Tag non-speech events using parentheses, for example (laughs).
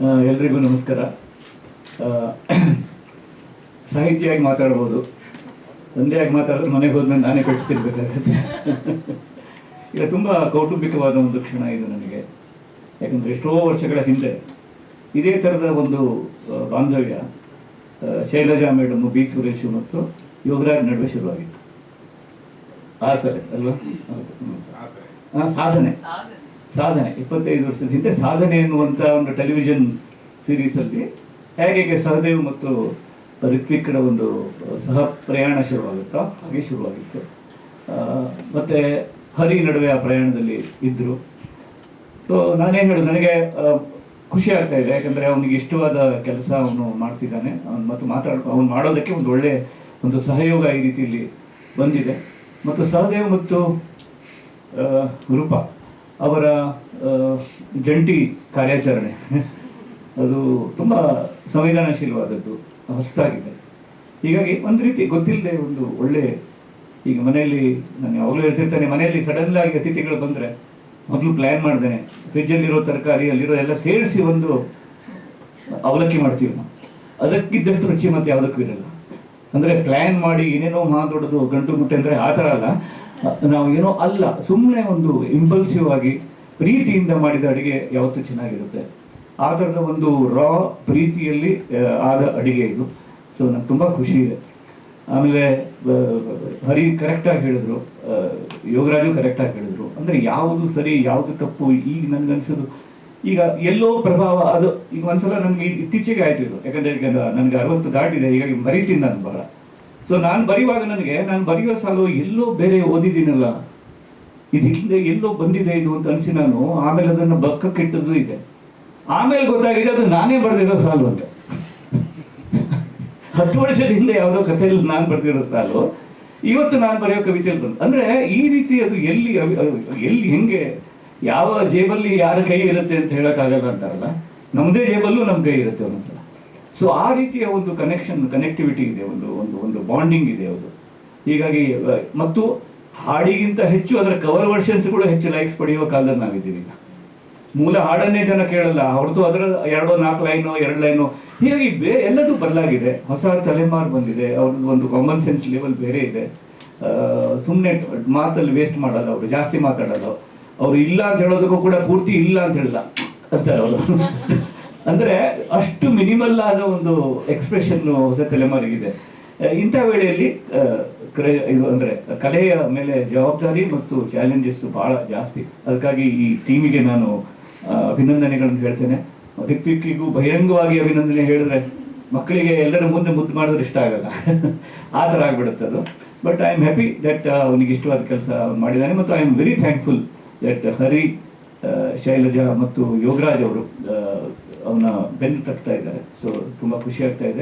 ಎಲ್ರಿಗೂ ನಮಸ್ಕಾರ. ಸಾಹಿತಿಯಾಗಿ ಮಾತಾಡ್ಬೋದು. ತಂದೆಯಾಗಿ ಮಾತಾಡಿದ್ರೆ ಮನೆಗೆ ಹೋದ್ಮೇಲೆ ನಾನೇ ಕೊಡ್ತಿರ್ಬೇಕಾಗತ್ತೆ ಈಗ ತುಂಬ ಕೌಟುಂಬಿಕವಾದ ಒಂದು ಕ್ಷಣ ಇದು ನನಗೆ. ಯಾಕಂದರೆ ಎಷ್ಟೋ ವರ್ಷಗಳ ಹಿಂದೆ ಇದೇ ಥರದ ಒಂದು ಬಾಂಧವ್ಯ ಶೈಲಜಾ ಮೇಡಮ್ ಬಿ ಸುರೇಶ್ ಮತ್ತು ಯೋಗರಾಜ್ ನಡುವೆ ಶುರುವಾಗಿತ್ತು. ಆ ಸರಿ ಅಲ್ವಾ? ಸಾಧನೆ. ಸಾಧನೆ, ಇಪ್ಪತ್ತೈದು ವರ್ಷದ ಹಿಂದೆ ಸಾಧನೆ ಎನ್ನುವಂಥ ಒಂದು ಟೆಲಿವಿಷನ್ ಸೀರೀಸಲ್ಲಿ ಹೇಗೆ ಸಹದೇವ್ ಮತ್ತು ಋತ್ವಿಕ್ರ ಒಂದು ಸಹ ಪ್ರಯಾಣ ಶುರುವಾಗುತ್ತೋ ಹಾಗೆ ಶುರುವಾಗಿತ್ತು. ಮತ್ತು ಹರಿ ನಡುವೆ ಆ ಪ್ರಯಾಣದಲ್ಲಿ ಇದ್ದರು ಸೊ ನಾನೇನು ಹೇಳೋದು, ನನಗೆ ಖುಷಿ ಆಗ್ತಾ ಇದೆ, ಯಾಕಂದರೆ ಅವನಿಗೆ ಇಷ್ಟವಾದ ಕೆಲಸ ಅವನು ಮಾಡ್ತಿದ್ದಾನೆ. ಅವನು ಮತ್ತು ಮಾತಾಡ, ಅವನು ಮಾಡೋದಕ್ಕೆ ಒಂದು ಒಳ್ಳೆ ಒಂದು ಸಹಯೋಗ ಈ ರೀತಿಯಲ್ಲಿ ಬಂದಿದೆ. ಮತ್ತು ಸಹದೇವ್ ಮತ್ತು ರೂಪ ಅವರ ಜಂಟಿ ಕಾರ್ಯಾಚರಣೆ. ಅದು ತುಂಬ ಸಂವೇದನಾಶೀಲವಾದದ್ದು, ಹೊಸದಾಗಿದೆ. ಹೀಗಾಗಿ ಒಂದು ರೀತಿ ಗೊತ್ತಿಲ್ಲದೆ ಒಂದು ಒಳ್ಳೆ, ಈಗ ಮನೆಯಲ್ಲಿ, ನಾನು ಯಾವಾಗಲೂ ಹೇಳ್ತಿರ್ತಾನೆ, ಮನೆಯಲ್ಲಿ ಸಡನ್ ಆಗಿ ಅತಿಥಿಗಳು ಬಂದರೆ, ಮೊದಲು ಪ್ಲ್ಯಾನ್ ಮಾಡ್ದೇನೆ ಫ್ರಿಜ್ಜಲ್ಲಿರೋ ತರಕಾರಿ, ಅಲ್ಲಿರೋ ಎಲ್ಲ ಸೇರಿಸಿ ಒಂದು ಅವಲಕ್ಕಿ ಮಾಡ್ತೀವಿ ನಾವು. ಅದಕ್ಕಿದ್ದಷ್ಟು ರುಚಿ ಮತ್ತೆ ಯಾವುದಕ್ಕೂ ಇರಲ್ಲ. ಅಂದರೆ ಪ್ಲ್ಯಾನ್ ಮಾಡಿ ಏನೇನೋ ಮಾತಾಡೋದು ಗಂಟು ಮುಟ್ಟೆ ಅಂದರೆ ಆ ಥರ ಅಲ್ಲ. ನಾವು ಏನೋ ಅಲ್ಲ ಸುಮ್ಮನೆ ಒಂದು ಇಂಪಲ್ಸಿವ್ ಆಗಿ ಪ್ರೀತಿಯಿಂದ ಮಾಡಿದ ಅಡಿಗೆ ಯಾವತ್ತೂ ಚೆನ್ನಾಗಿರುತ್ತೆ. ಆ ಥರದ ಒಂದು ರಾ ಪ್ರೀತಿಯಲ್ಲಿ ಆದ ಅಡಿಗೆ ಇದು. ಸೊ ನಂಗೆ ತುಂಬ ಖುಷಿ ಇದೆ. ಆಮೇಲೆ ಹರಿ ಕರೆಕ್ಟಾಗಿ ಹೇಳಿದ್ರು ಯೋಗರಾಜು ಕರೆಕ್ಟಾಗಿ ಹೇಳಿದ್ರು. ಅಂದರೆ ಯಾವುದು ಸರಿ, ಯಾವುದು ತಪ್ಪು, ಈಗ ನನ್ಗನ್ಸೋದು ಈಗ ಎಲ್ಲೋ ಪ್ರಭಾವ, ಅದು ಈಗ ಒಂದ್ಸಲ ನನಗೆ ಇತ್ತೀಚೆಗೆ ಆಯ್ತು ಇದು. ಯಾಕಂದ್ರೆ ಈಗ ನನಗೆ ಅರವತ್ತು ದಾಟಿದೆ, ಹೀಗಾಗಿ ಬರೀತೀನಿ ನಾನು ಬಹಳ. ಸೊ ನಾನು ಬರೆಯುವಾಗ ನನಗೆ, ನಾನು ಬರೆಯೋ ಸಾಲು ಎಲ್ಲೋ ಬೇರೆ ಓದಿದ್ದೀನಲ್ಲ. ಇದು ಹಿಂದೆ ಎಲ್ಲೋ ಬಂದಿದೆ ಇದು ಅಂತ ಅನಿಸಿ ನಾನು, ಆಮೇಲೆ ಅದನ್ನು ಬಕ್ಕಕ್ಕಿಟ್ಟದ್ದು ಇದೆ. ಆಮೇಲೆ ಗೊತ್ತಾಗಿದೆ ಅದು ನಾನೇ ಬರೆದಿರೋ ಸಾಲು ಅಂತ. (laughs) ಹತ್ತು ವರ್ಷದ ಹಿಂದೆ ಯಾವುದೋ ಕಥೆಯಲ್ಲಿ ನಾನು ಬರೆದಿರೋ ಸಾಲು. ಇವತ್ತು ನಾನು ಬರೆಯೋ ಕವಿತೆಯಲ್ಲಿ ಬಂದು, ಅಂದರೆ ಈ ರೀತಿ ಅದು ಎಲ್ಲಿ ಎಲ್ಲಿ ಹೆಂಗೆ, ಯಾವ ಜೇಬಲ್ಲಿ ಯಾರ ಕೈ ಇರುತ್ತೆ ಅಂತ ಹೇಳೋಕ್ಕಾಗಲ್ಲ ಅಂತಾರಲ್ಲ. ನಮ್ಮದೇ ಜೇಬಲ್ಲೂ ನಮ್ಮ ಕೈ ಇರುತ್ತೆ ಒಂದೊಂದ್ಸಲ ಸೊ ಆ ರೀತಿಯ ಒಂದು ಕನೆಕ್ಷನ್ ಕನೆಕ್ಟಿವಿಟಿ ಇದೆ, ಒಂದು ಒಂದು ಒಂದು ಬಾಂಡಿಂಗ್ ಇದೆ ಅದು. ಹೀಗಾಗಿ ಮತ್ತು ಹಾಡಿಗಿಂತ ಹೆಚ್ಚು ಅದರ ಕವರ್ ವರ್ಷನ್ಸ್ ಕೂಡ ಹೆಚ್ಚು ಲೈಕ್ಸ್ ಪಡೆಯುವ ಕಾಲದಲ್ಲಿ ನಾವಿದ್ದೀವಿ ಮೂಲ ಹಾಡನ್ನೇ ಜನ ಕೇಳಲ್ಲ, ಅವ್ರದ್ದು ಅದರ ಎರಡೋ, ನಾಲ್ಕು ಲೈನು, ಎರಡು ಲೈನು, ಹೀಗಾಗಿ ಬೇ ಎಲ್ಲದೂ ಬದಲಾಗಿದೆ. ಹೊಸ ತಲೆಮಾರು ಬಂದಿದೆ, ಅವ್ರದ್ದು ಒಂದು ಕಾಮನ್ ಸೆನ್ಸ್ ಲೆವೆಲ್ ಬೇರೆ ಇದೆ. ಸುಮ್ಮನೆ ಮಾತಲ್ಲಿ ವೇಸ್ಟ್ ಮಾಡಲ್ಲ ಅವರು, ಜಾಸ್ತಿ ಮಾತಾಡಲ್ಲ ಅವ್ರು. ಇಲ್ಲ ಅಂತ ಹೇಳೋದಕ್ಕೂ ಕೂಡ ಪೂರ್ತಿ ಇಲ್ಲ ಅಂತ ಹೇಳಲ್ಲ. ಅಂತಾರೆ ಅವರು ಅಂದ್ರೆ ಅಷ್ಟು ಮಿನಿಮಲ್ ಆದ ಒಂದು ಎಕ್ಸ್ಪ್ರೆಷನ್ ಹೊಸ ತಲೆಮಾರಿಗಿದೆ. ಇಂಥ ವೇಳೆಯಲ್ಲಿ ಇದು ಅಂದ್ರೆ ಕಲೆಯ ಮೇಲೆ ಜವಾಬ್ದಾರಿ ಮತ್ತು ಚಾಲೆಂಜಸ್ ಬಹಳ ಜಾಸ್ತಿ. ಅದಕ್ಕಾಗಿ ಈ ಟೀಮಿಗೆ ನಾನು ಅಭಿನಂದನೆಗಳನ್ನು ಹೇಳ್ತೇನೆ. ರಿತ್ವಿಕ್ಕಿಗೂ ಬಹಿರಂಗವಾಗಿ ಅಭಿನಂದನೆ ಹೇಳಿದ್ರೆ ಮಕ್ಕಳಿಗೆ ಎಲ್ಲರ ಮುಂದೆ ಮುದ್ದು ಮಾಡಿದ್ರೆ ಇಷ್ಟ ಆಗಲ್ಲ. (laughs) ಆ ಥರ ಆಗ್ಬಿಡುತ್ತೆ ಅದು. But I am happy that ಅವನಿಗೆ ಇಷ್ಟವಾದ ಕೆಲಸ ಮಾಡಿದ್ದಾನೆ ಮತ್ತು I am very thankful that Hari Shailaja ಮತ್ತು ಯೋಗರಾಜ್ ಅವರು ಅವನ ಬೆನ್ನು ತಟ್ತಾ ಇದ್ದಾರೆ. ಸೊ ತುಂಬಾ ಖುಷಿ ಆಗ್ತಾ ಇದೆ.